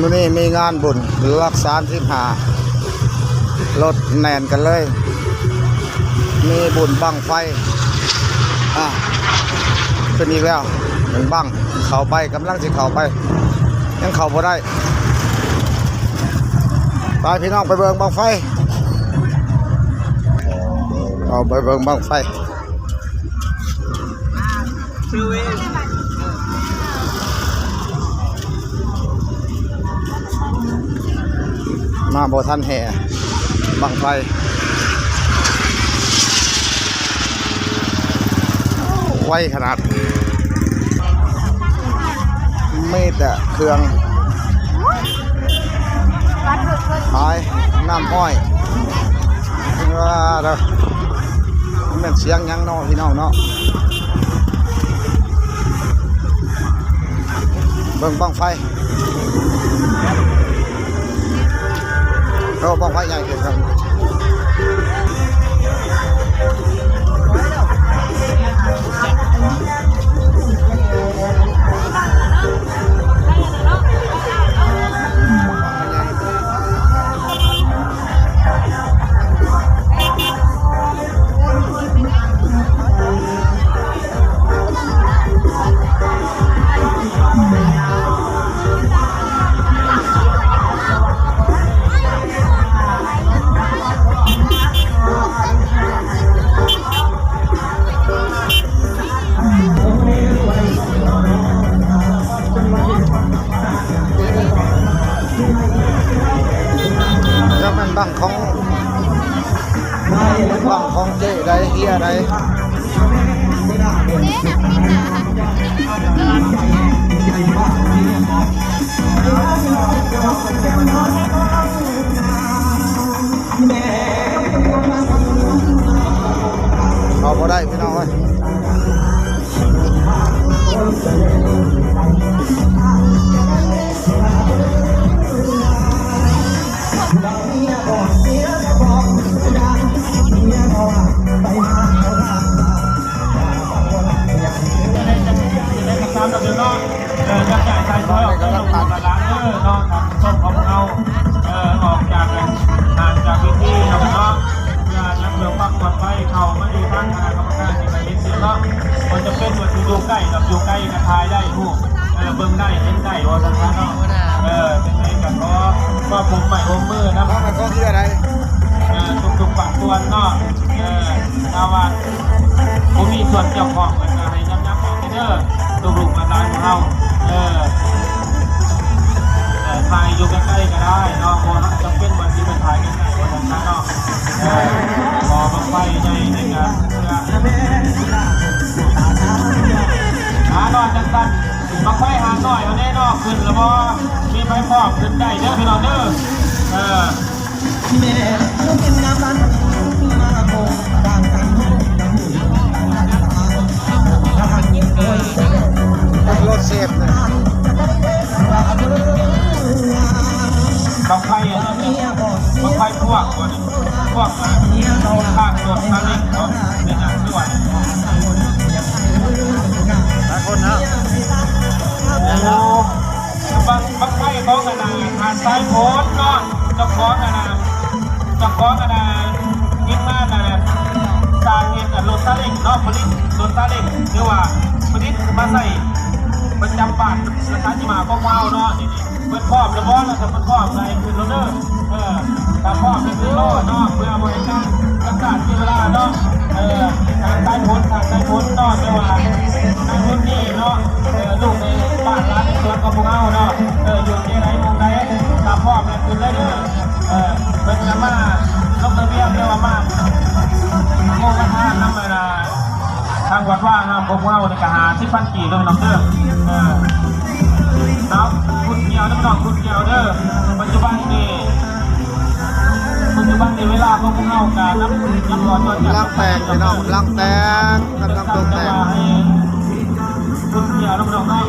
มื้อนี้มีงานบุญรักษาสิบหารถแน่นกันเลย มีบุญบังไฟ อะขึ้นอีกแล้วหนึ่งบังเขาไปกำลังสิเขาไป ยังเขาบ่ได้ไปพี่น้องไปเบิ่งบังไฟเอาไปเบิ่งบังไฟ มาบ่ทันแห่บังไฟไวขนาด ไม่แต่เครื่องขายน้ำอ้อยว่าเด้อมันเป็นเสียงยังนาะพี่น้องเนาะเบิ่งบังไฟ เราบ้องไฟใหญ่เกินครับ เอาพอได้พี่น้องเอ้ย จะเป็นวัตถุอยู่ใกล้กับอยู่ใกล้กับทายได้ลูกเออเบิ่งได้เห็นได้ว่าสันทานเนาะเออเป็นไงกันเพราะว่าผมใหม่ผมมือนะบังมันของเฮียได้เออทุกทุกๆปากตัวนเนาะเออถ้าว่าผมมีส่วนเกี่ยวข้องมันก็ให้ย้ำย้ำบอกให้เด้อตุกลุกมาได้ของเราเออ เออทายอยู่ใกล้ๆก็ได้เนาะเพราะจำเป็นวันที่เป็นทายใกล้ๆวันนั้นเนาะเออพอมาไฟในในงานเพื่อหาหน่อยจังสันมาไฟหาหน่อยเอาแน่นอนขึ้นแล้วบ่มีไฟฟอกขึ้นได้เด้อพี่น้องเด้อเออ ษหาซ้ายโพสเนะเจ้าของกระดาษเจ้าของกระดาษกินมากกระดาษสร้างเงินกับรถซาเล้งนาะผลิตโรถซาเล้งเรียกว่าผลิตมาใส่ประจำบ้านสถานที่มาก็เมาเนาะนี่นี่เปิดครอบแล้วบ่แล้วถ้าเปิดครอบใส่คือโรถเด้อเออถ้าครอบเป็นคือโลเนาะเพื่อบริการรักษาที่เวลาเนาะเออทางใต้พ้นทางใต้พ้น สิบพันกี่ด้วยน้องเด้อเออครับคุณเกียวน้ำหนักคุณเกียวเด้อปัจจุบันนี่ปัจจุบันนี่เวลาพวกเราการน้ำน้ำร้อนลังแตกพี่น้องลังแตกกำลังโดนแตกคุณเกียวน้ำหนักให้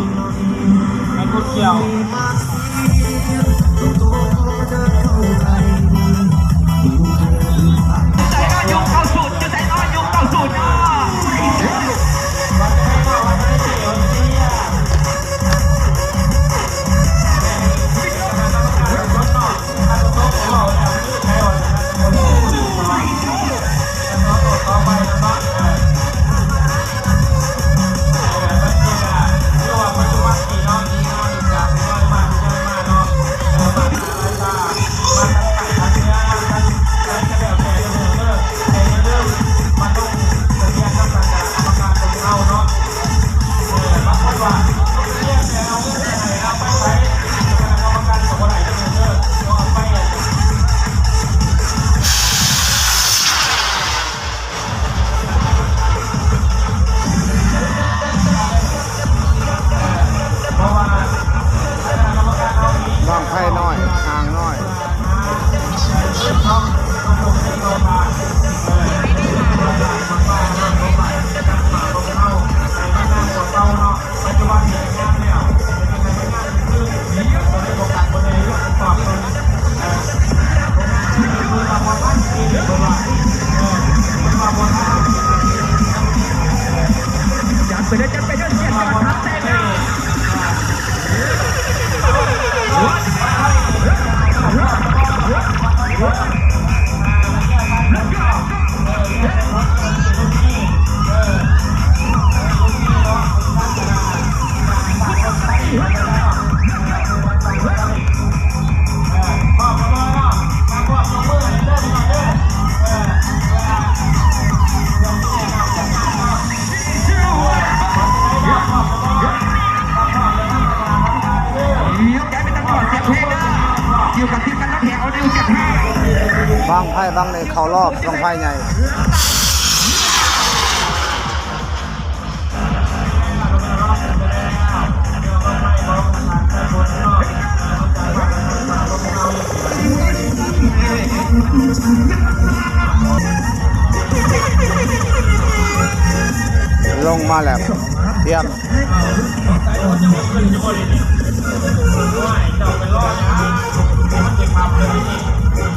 ให้คุณเกียวางไพ่บางในเขารอบบางไพ่ใหญ่ลงมาแล้วเตรียมเ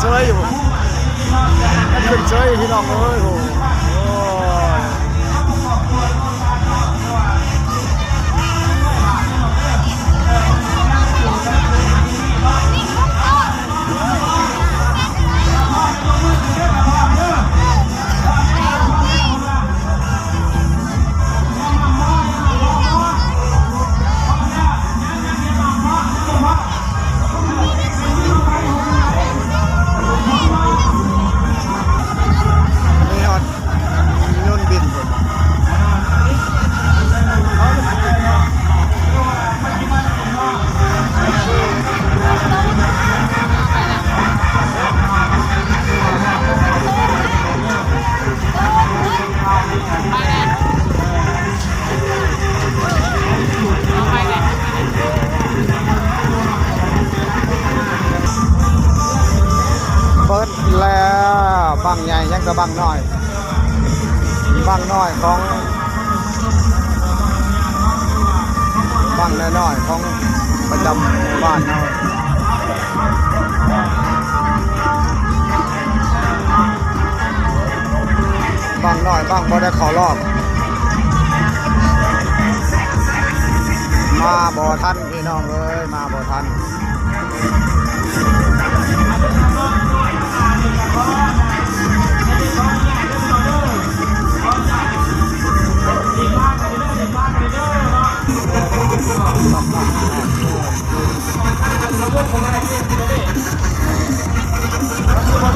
เซยอยู่ยังขึ้นเซยอยู่พี่น้องเอ้ยโอ้โห บังใหญ่ยังกระบังน้อยบังน้อยของบังน้อยของประจำบ้านเราบังน้อยบังพอได้ขอรอบ มาบ่อทันพี่น้องเอ้ยมาบ่อทัน Thank you.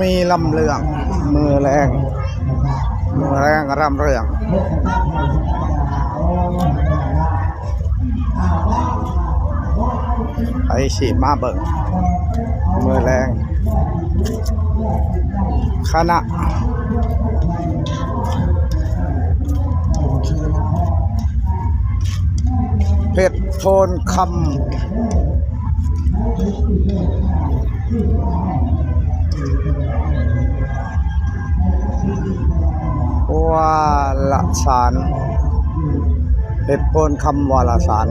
มีลำเลือง มือแรง มือแรงรำเรืองไปฉีดมาเบิ่งมือแรง คณะเพชรโทนคำ วาลสารเพชรโทนคำวาลสาร